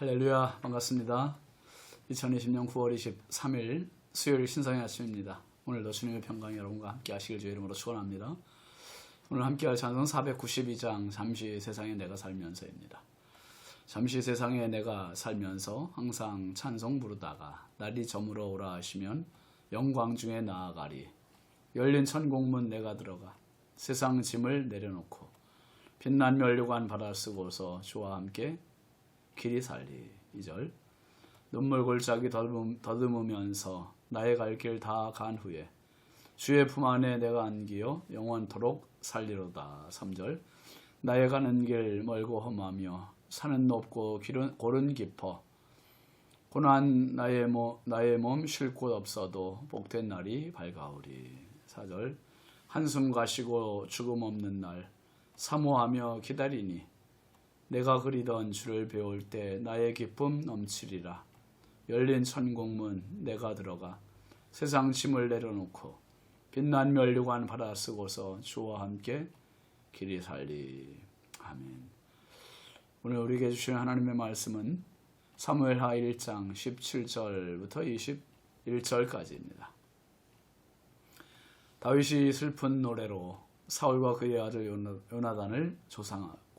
할렐루야 반갑습니다. 2020년 9월 23일 수요일 신성의 아침입니다. 오늘도 주님의 평강 여러분과 함께 하시길 주의 이름으로 축원합니다. 오늘 함께할 찬송 492장 잠시 세상에 내가 살면서입니다. 잠시 세상에 내가 살면서 항상 찬송 부르다가 날이 저물어 오라 하시면 영광 중에 나아가리 열린 천공문 내가 들어가 세상 짐을 내려놓고 빛난 면류관 받아 쓰고서 주와 함께 길이 살리. 2절. 눈물 골짜기 더듬- 더듬으면서 나의 갈 길 다 간 후에 주의 품 안에 내가 안기어 영원토록 살리로다. 3절. 나의 가는 길 멀고 험하며 산은 높고 길은 골은 깊어 고난 나의 몸 나의 몸 쉴 곳 없어도 복된 날이 밝아오리. 4절. 한숨 가시고 죽음 없는 날 사모하며 기다리니 내가 그리던 주를 배울 때 나의 기쁨 넘치리라. 열린 천공문 내가 들어가 세상 짐을 내려놓고 빛난 면류관 받아 쓰고서 주와 함께 길이 살리. 아멘. 오늘 우리에게 주신 하나님의 말씀은 사무엘하 1장 17절부터 21절까지입니다. 다윗이 슬픈 노래로 사울과 그의 아들 요나- 요나단을 조상하고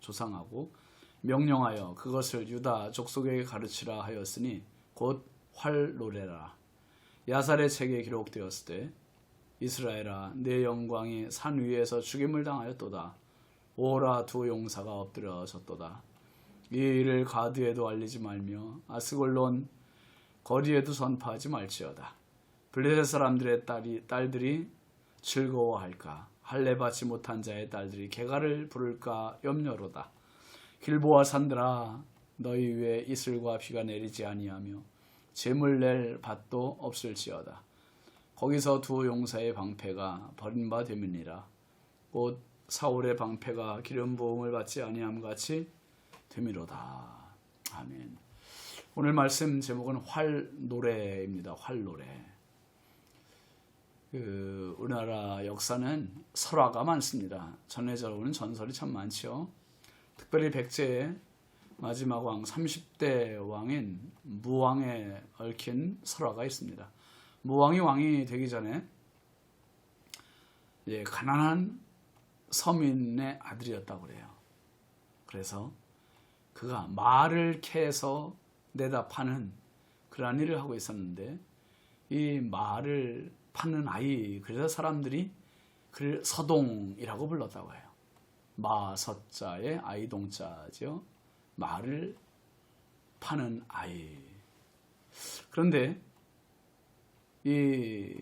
조상하고 명령하여 그것을 유다 족속에게 가르치라 하였으니 곧 활 노래라. 야살의 책에 기록되었을 때 이스라엘아 내 영광이 산 위에서 죽임을 당하였도다. 오라 두 용사가 엎드려졌도다. 이 일을 가드에도 알리지 말며 아스골론 거리에도 선포하지 말지어다. 블레셋 사람들의 딸이, 딸들이 즐거워할까 할례 받지 못한 자의 딸들이 개가를 부를까 염려로다. 길보아 산들아 너희 위에 이슬과 비가 내리지 아니하며 재물 낼 밭도 없을지어다. 거기서 두 용사의 방패가 버린 바 됨이니라. 곧 사울의 방패가 기름 부음을 받지 아니함 같이 됨이로다. 아멘. 오늘 말씀 제목은 활 노래입니다. 활 노래 그 우리나라 역사는 설화가 많습니다. 전해져 오는 전설이 참 많죠. 특별히 백제의 마지막 왕 30대 왕인 무왕에 얽힌 설화가 있습니다. 무왕이 왕이 되기 전에 예, 가난한 서민의 아들이었다고 그래요. 그래서 그가 말을 캐서 내다 파는 그러한 일을 하고 있었는데 이 말을 파는 아이 그래서 사람들이 그를 서동이라고 불렀다고 해요. 마서자의 아이동자죠. 말을 파는 아이. 그런데 이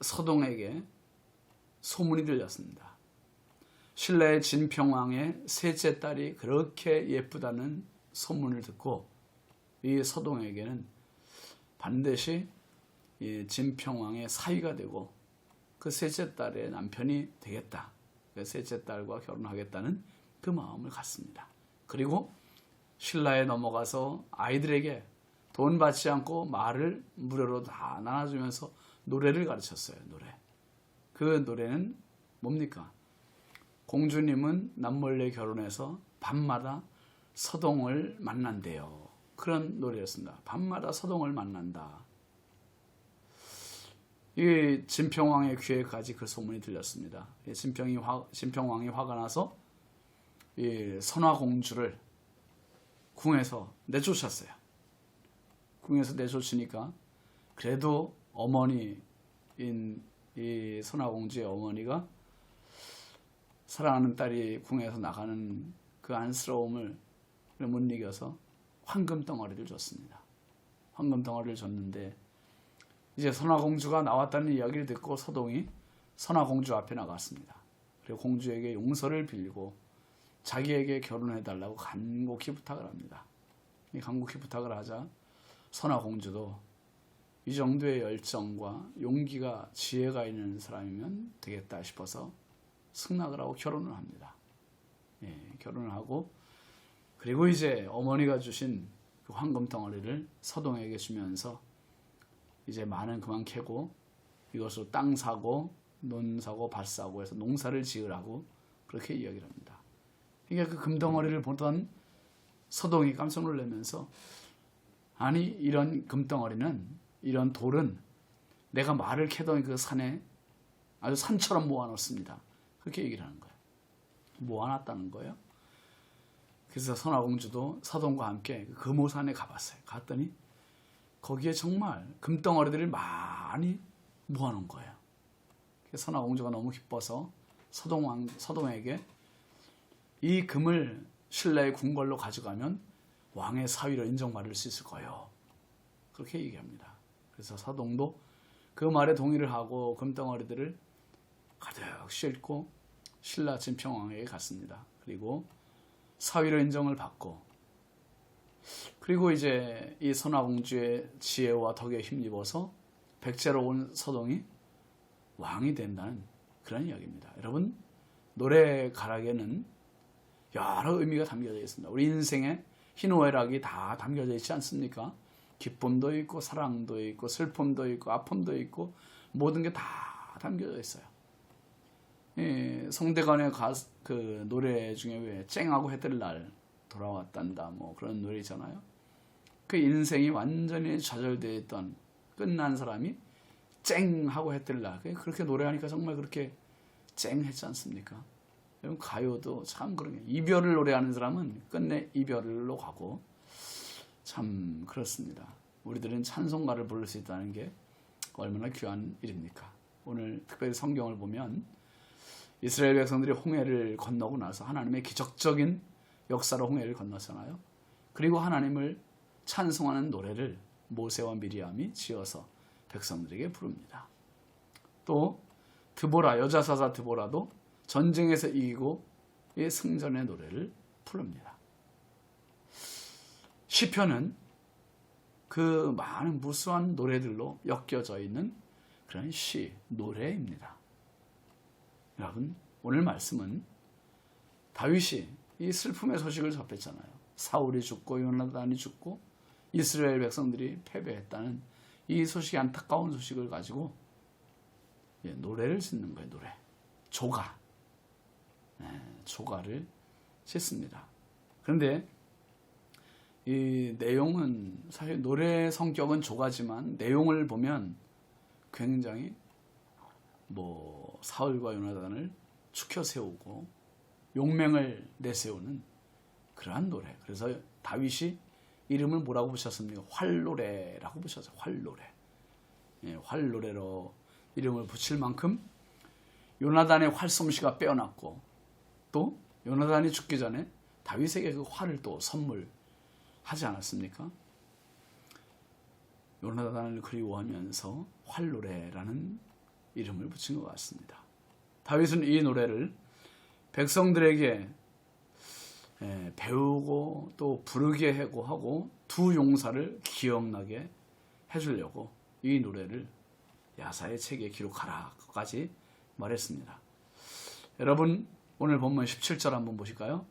서동에게 소문이 들렸습니다. 신라의 진평왕의 셋째 딸이 그렇게 예쁘다는 소문을 듣고 이 서동에게는 반드시 이 진평왕의 사위가 되고 그 셋째 딸의 남편이 되겠다. 그 셋째 딸과 결혼하겠다는 그 마음을 갖습니다. 그리고 신라에 넘어가서 아이들에게 돈 받지 않고 말을 무료로 다 나눠주면서 노래를 가르쳤어요. 노래. 그 노래는 뭡니까? 공주님은 남몰래 결혼해서 밤마다 서동을 만난대요. 그런 노래였습니다. 밤마다 서동을 만난다. 이 진평왕의 귀에까지 그 소문이 들렸습니다. 이 진평이 화, 진평왕이 화가 나서 이 선화공주를 궁에서 내쫓았어요. 궁에서 내쫓으니까 그래도 어머니인 이 선화공주의 어머니가 사랑하는 딸이 궁에서 나가는 그 안쓰러움을 못 이겨서 황금 덩어리를 줬습니다. 황금 덩어리를 줬는데 이제 선화공주가 나왔다는 이야기를 듣고 서동이 선화공주 앞에 나갔습니다. 그리고 공주에게 용서를 빌고 자기에게 결혼해 달라고 간곡히 부탁을 합니다. 이 간곡히 부탁을 하자 선화공주도 이 정도의 열정과 용기가 지혜가 있는 사람이면 되겠다 싶어서 승낙을 하고 결혼을 합니다. 예, 결혼을 하고 그리고 이제 어머니가 주신 그 황금 덩어리를 서동에게 주면서 이제 많은 그만 캐고 이것으로 땅 사고 논 사고 밭 사고 해서 농사를 지으라고 그렇게 이야기를 합니다. 그러니까 그 금덩어리를 보던 서동이 깜짝 놀라면서 아니 이런 금덩어리는 이런 돌은 내가 말을 캐던 그 산에 아주 산처럼 모아놓습니다. 그렇게 얘기를 하는 거예요. 모아놨다는 거예요. 그래서 선화공주도 서동과 함께 그 금오산에 가봤어요. 갔더니 거기에 정말 금덩어리들을 많이 모아놓은 거예요. 그래서 선화공주가 너무 기뻐서 서동왕 서동에게 이 금을 신라의 궁궐로 가져가면 왕의 사위로 인정받을 수 있을 거예요. 그렇게 얘기합니다. 그래서 서동도 그 말에 동의를 하고 금덩어리들을 가득 싣고 신라 진평왕에게 갔습니다. 그리고 사위로 인정을 받고 그리고 이제 이 선화공주의 지혜와 덕에 힘입어서 백제로 온 서동이 왕이 된다는 그런 이야기입니다. 여러분 노래 가락에는 여러 의미가 담겨져 있습니다. 우리 인생에 희노애락이 다 담겨져 있지 않습니까? 기쁨도 있고 사랑도 있고 슬픔도 있고 아픔도 있고 모든 게 다 담겨져 있어요. 예, 성대관의 가, 그 노래 중에 왜 쨍하고 해뜰 날 돌아왔단다 뭐 그런 노래잖아요. 그 인생이 완전히 좌절되어 있던 끝난 사람이 쨍 하고 해뜰 날 그렇게 노래하니까 정말 그렇게 쨍 했지 않습니까? 여러분 가요도 참 그런 게 이별을 노래하는 사람은 끝내 이별로 가고 참 그렇습니다. 우리들은 찬송가를 부를 수 있다는 게 얼마나 귀한 일입니까? 오늘 특별히 성경을 보면 이스라엘 백성들이 홍해를 건너고 나서 하나님의 기적적인 역사로 홍해를 건넜잖아요. 그리고 하나님을 찬송하는 노래를 모세와 미리암이 지어서 백성들에게 부릅니다. 또 드보라 여자 사자 드보라도 전쟁에서 이기고 이 승전의 노래를 부릅니다. 시편은 그 많은 무수한 노래들로 엮여져 있는 그런 시, 노래입니다. 여러분, 오늘 말씀은 다윗이 이 슬픔의 소식을 접했잖아요. 사울이 죽고 요나단이 죽고 이스라엘 백성들이 패배했다는 이 소식이 안타까운 소식을 가지고 예, 노래를 짓는 거예요. 노래. 조가. 네, 조가를 짓습니다. 그런데 이 내용은 사실 노래 성격은 조가지만 내용을 보면 굉장히 뭐 사울과 요나단을 축혀 세우고 용맹을 내세우는 그러한 노래. 그래서 다윗이 이름을 뭐라고 붙였습니까? 활노래라고 붙였어요. 활노래. 예, 활노래로 이름을 붙일 만큼 요나단의 활솜씨가 빼어났고 또 요나단이 죽기 전에 다윗에게 그 활을 또 선물하지 않았습니까? 요나단을 그리워하면서 활노래라는 이름을 붙인 것 같습니다. 다윗은 이 노래를 백성들에게 배우고 또 부르게 하고 하고 두 용사를 기억나게 해주려고 이 노래를 야사의 책에 기록하라까지 말했습니다. 여러분 오늘 본문 17절 한번 보실까요?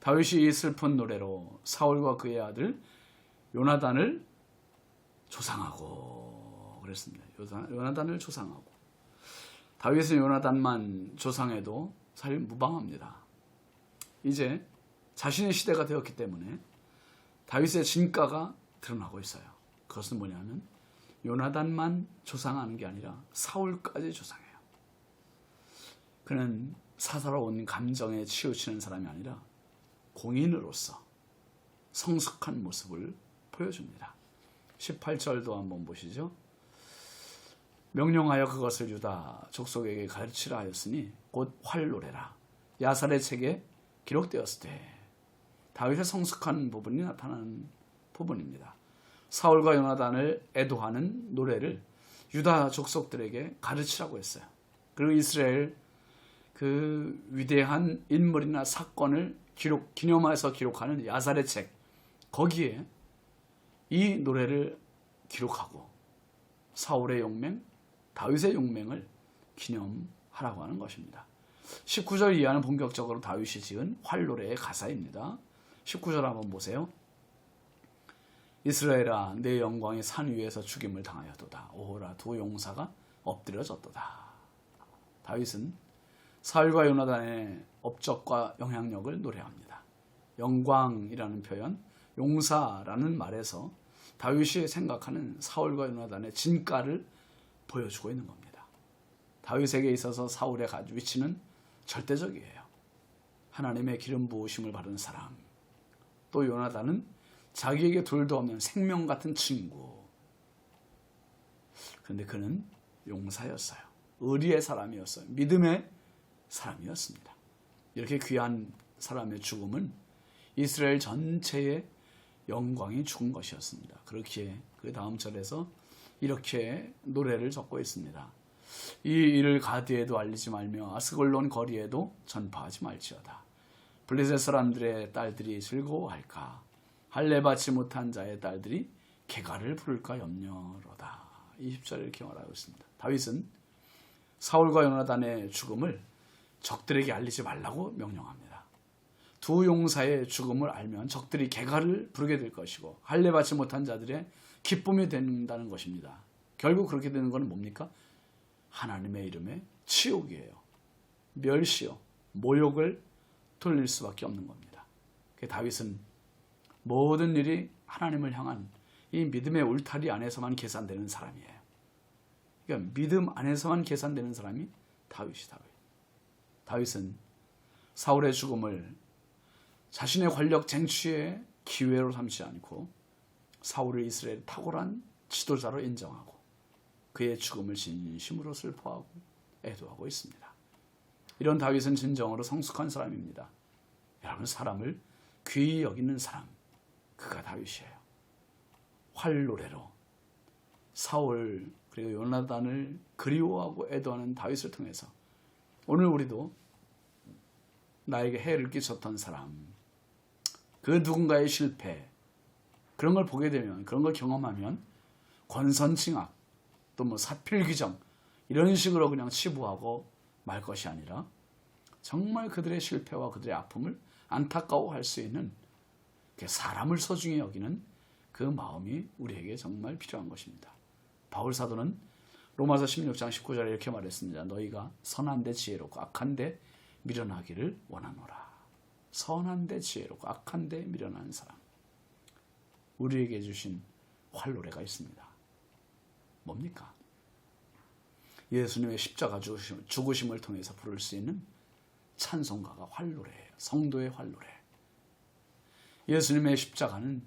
다윗이 이 슬픈 노래로 사울과 그의 아들 요나단을 조상하고 그랬습니다. 요나단을 조상하고 다윗은 요나단만 조상해도 사실 무방합니다. 이제 자신의 시대가 되었기 때문에 다윗의 진가가 드러나고 있어요. 그것은 뭐냐면 요나단만 조상하는 게 아니라 사울까지 조상해요. 그는 사사로운 감정에 치우치는 사람이 아니라 공인으로서 성숙한 모습을 보여줍니다. 18절도 한번 보시죠. 명령하여 그것을 유다 족속에게 가르치라 하였으니 곧 활노래라. 야살의 책에 기록되었을 때 다윗의 성숙한 부분이 나타나는 부분입니다. 사울과 요나단을 애도하는 노래를 유다 족속들에게 가르치라고 했어요. 그리고 이스라엘 그 위대한 인물이나 사건을 기록 기념해서 기록하는 야살의 책 거기에 이 노래를 기록하고 사울의 용맹, 다윗의 용맹을 기념하라고 하는 것입니다. 19절 이하는 본격적으로 다윗이 지은 활노래의 가사입니다. 19절 한번 보세요. 이스라엘아 내 영광이 산 위에서 죽임을 당하였도다. 오호라 두 용사가 엎드려졌도다. 다윗은 사울과 요나단의 업적과 영향력을 노래합니다. 영광이라는 표현, 용사라는 말에서 다윗이 생각하는 사울과 요나단의 진가를 보여주고 있는 겁니다. 다윗에게 있어서 사울의 위치는 절대적이에요. 하나님의 기름 부으심을 받은 사람. 또 요나단은 자기에게 둘도 없는 생명 같은 친구. 그런데 그는 용사였어요. 의리의 사람이었어요. 믿음의 사람이었습니다. 이렇게 귀한 사람의 죽음은 이스라엘 전체의 영광이 죽은 것이었습니다. 그렇기에 그 다음 절에서 이렇게 노래를 적고 있습니다. 이 일을 가드에도 알리지 말며 아스골론 거리에도 전파하지 말지어다. 블레셋 사람들의 딸들이 즐거워할까? 할례 받지 못한 자의 딸들이 개가를 부를까 염려로다. 20절을 이렇게 말하고 있습니다. 다윗은 사울과 요나단의 죽음을 적들에게 알리지 말라고 명령합니다. 두 용사의 죽음을 알면 적들이 개가를 부르게 될 것이고 할례 받지 못한 자들의 기쁨이 된다는 것입니다. 결국 그렇게 되는 것은 뭡니까? 하나님의 이름에 치욕이에요. 멸시요. 모욕을 돌릴 수밖에 없는 겁니다. 다윗은 모든 일이 하나님을 향한 이 믿음의 울타리 안에서만 계산되는 사람이에요. 그러니까 믿음 안에서만 계산되는 사람이 다윗이 다윗. 다윗은 사울의 죽음을 자신의 권력 쟁취의 기회로 삼지 않고 사울을 이스라엘 탁월한 지도자로 인정하고 그의 죽음을 진심으로 슬퍼하고 애도하고 있습니다. 이런 다윗은 진정으로 성숙한 사람입니다. 여러분 사람을 귀히 여기는 사람 그가 다윗이에요. 활 노래로 사울 그리고 요나단을 그리워하고 애도하는 다윗을 통해서 오늘 우리도 나에게 해를 끼쳤던 사람 그 누군가의 실패 그런 걸 보게 되면 그런 걸 경험하면 권선징악 또 뭐 사필귀정 이런 식으로 그냥 치부하고 말 것이 아니라 정말 그들의 실패와 그들의 아픔을 안타까워할 수 있는 사람을 소중히 여기는 그 마음이 우리에게 정말 필요한 것입니다. 바울 사도는 로마서 16장 19절에 이렇게 말했습니다. 너희가 선한 데 지혜롭고 악한 데 미련하기를 원하노라. 선한 데 지혜롭고 악한 데 미련한 사람. 우리에게 주신 활노래가 있습니다. 뭡니까? 예수님의 십자가 죽으심을 통해서 부를 수 있는 찬송가가 활노래예요. 성도의 활노래. 예수님의 십자가는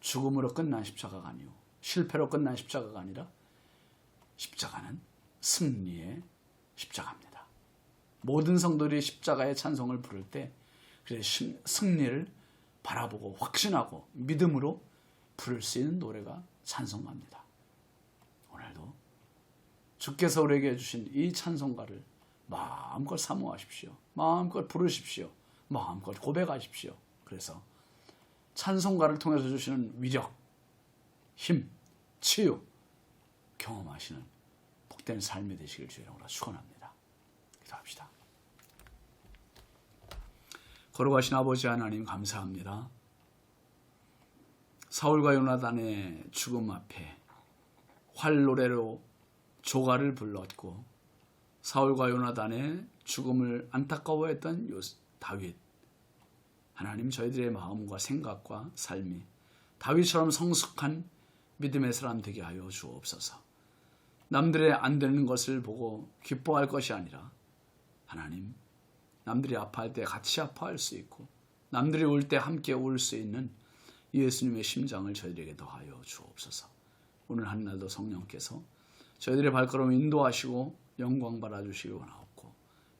죽음으로 끝난 십자가가 아니요. 실패로 끝난 십자가가 아니라 십자가는 승리의 십자가입니다. 모든 성도들이 십자가의 찬송을 부를 때 승리를 바라보고 확신하고 믿음으로 부를 수 있는 노래가 찬송가입니다. 오늘도 주께서 우리에게 주신 이 찬송가를 마음껏 사모하십시오. 마음껏 부르십시오. 마음껏 고백하십시오. 그래서 찬송가를 통해서 주시는 위력, 힘, 치유 경험하시는 복된 삶이 되시길 주의 이름으로 축원합니다. 기도합시다. 걸어가신 아버지 하나님 감사합니다. 사울과 요나단의 죽음 앞에 활노래로 조가를 불렀고 사울과 요나단의 죽음을 안타까워했던 다윗 하나님 저희들의 마음과 생각과 삶이 다윗처럼 성숙한 믿음의 사람 되게 하여 주옵소서. 남들의 안 되는 것을 보고 기뻐할 것이 아니라 하나님 남들이 아파할 때 같이 아파할 수 있고 남들이 울 때 함께 울 수 있는 예수님의 심장을 저희들에게 더하여 주옵소서. 오늘 한 날도 성령께서 저희들의 발걸음 인도하시고 영광 받아 주시기 원하옵고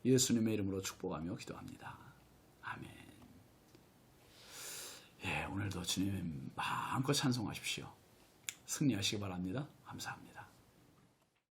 예수님의 이름으로 축복하며 기도합니다. 아멘. 예, 오늘도 주님 마음껏 찬송하십시오. 승리하시기 바랍니다. 감사합니다.